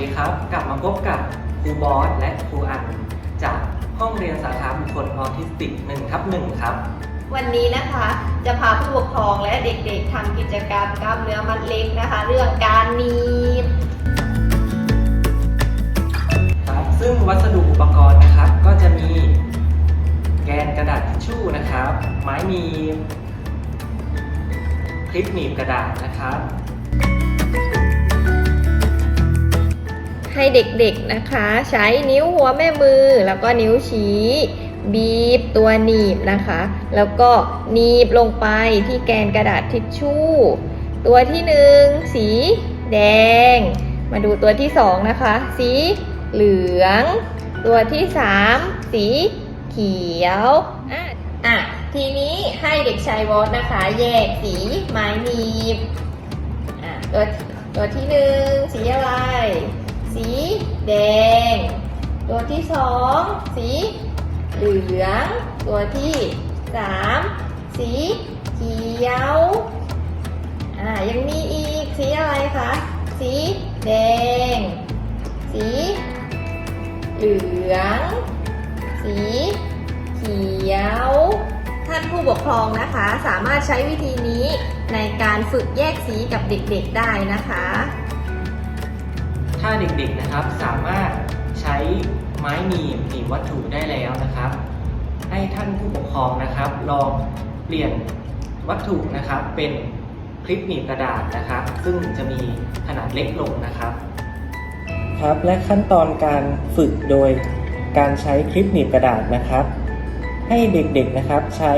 ดีครับ กลับมาพบกับครูบอสและครูอัน จากห้องเรียนสาขาบุคคลออทิสติก1ทับ1ครับ วันนี้นะคะจะพาผู้ปกครองและเด็กๆทำกิจกรรมกล้ามเนื้อมัดเล็กนะคะ เรื่องการหนีบครับซึ่งวัสดุอุปกรณ์นะครับ ก็จะมีแกนกระดาษทิชชู่นะครับ ไม้มีคลิปหนีบกระดาษนะครับ ให้เด็กๆนะคะ ใช้นิ้วหัวแม่มือ แล้วก็นิ้วชี้บีบตัวหนีบนะคะ แล้วก็หนีบลงไปที่แกนกระดาษทิชชู่ ตัวที่หนึ่งสีแดง มาดูตัวที่สองนะคะ สีเหลือง ตัวที่สามสีเขียวอะอะทีนี้ให้เด็กชายวอสนะคะ แยกสีไม้หนีบอะตัวตัวที่หนึ่งสีอะไร สีแดง ตัวที่สองสีเหลือง ตัวที่สามสีเขียว อ่า ยังมีอีกสีอะไรคะ สีแดง สีเหลือง สีเขียว ท่านผู้ปกครองนะคะ สามารถใช้วิธีนี้ในการฝึกแยกสีกับเด็กๆได้นะคะ ถ้าเด็กๆนะครับสามารถใช้ไม้หนีบหนีบวัตถุได้แล้วนะครับ ให้ท่านผู้ปกครองนะครับ ลองเปลี่ยนวัตถุนะครับเป็นคลิปหนีบกระดาษนะครับ ซึ่งจะมีขนาดเล็กลงนะครับครับและขั้นตอนการฝึกโดยการใช้คลิปหนีบกระดาษนะครับ ให้เด็กๆนะครับใช้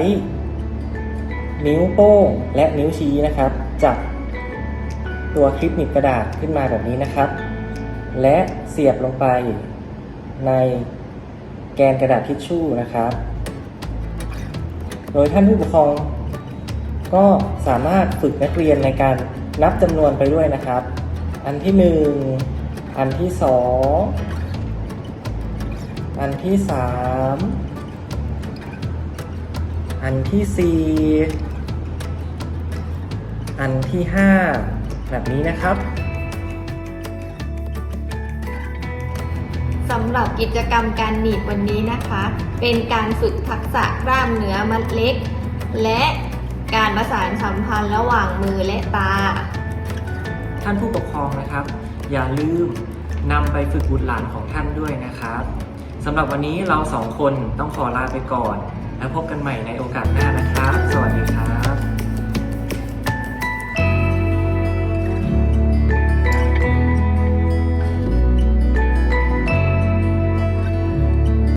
นิ้วโป้งและนิ้วชี้นะครับ จับตัวคลิปหนีบกระดาษขึ้นมาแบบนี้นะครับ และเสียบลงไปในแกนกระดาษทิชชู่นะครับ โดยท่านผู้ปกครอง ก็สามารถฝึกนักเรียนในการนับจำนวนไปด้วยนะครับ อันที่หนึ่งอันที่สองอันที่สามอันที่สี่อันที่ห้าแบบนี้นะครับำหรับกิจกรรมการหนีบวันนี้นะคะ เป็นการฝึกทักษะกล้ามเนื้อมัดเล็ก และการประสานสัมพันธ์ระหว่างมือและตา ท่านผู้ปกครองนะครับ อย่าลืมนำไปฝึกบุตรหลานของท่านด้วยนะครับสำหรับวันนี้เราสองคนต้องขอลาไปก่อน แล้วพบกันใหม่ในโอกาสหน้านะคะสวัสดีครับ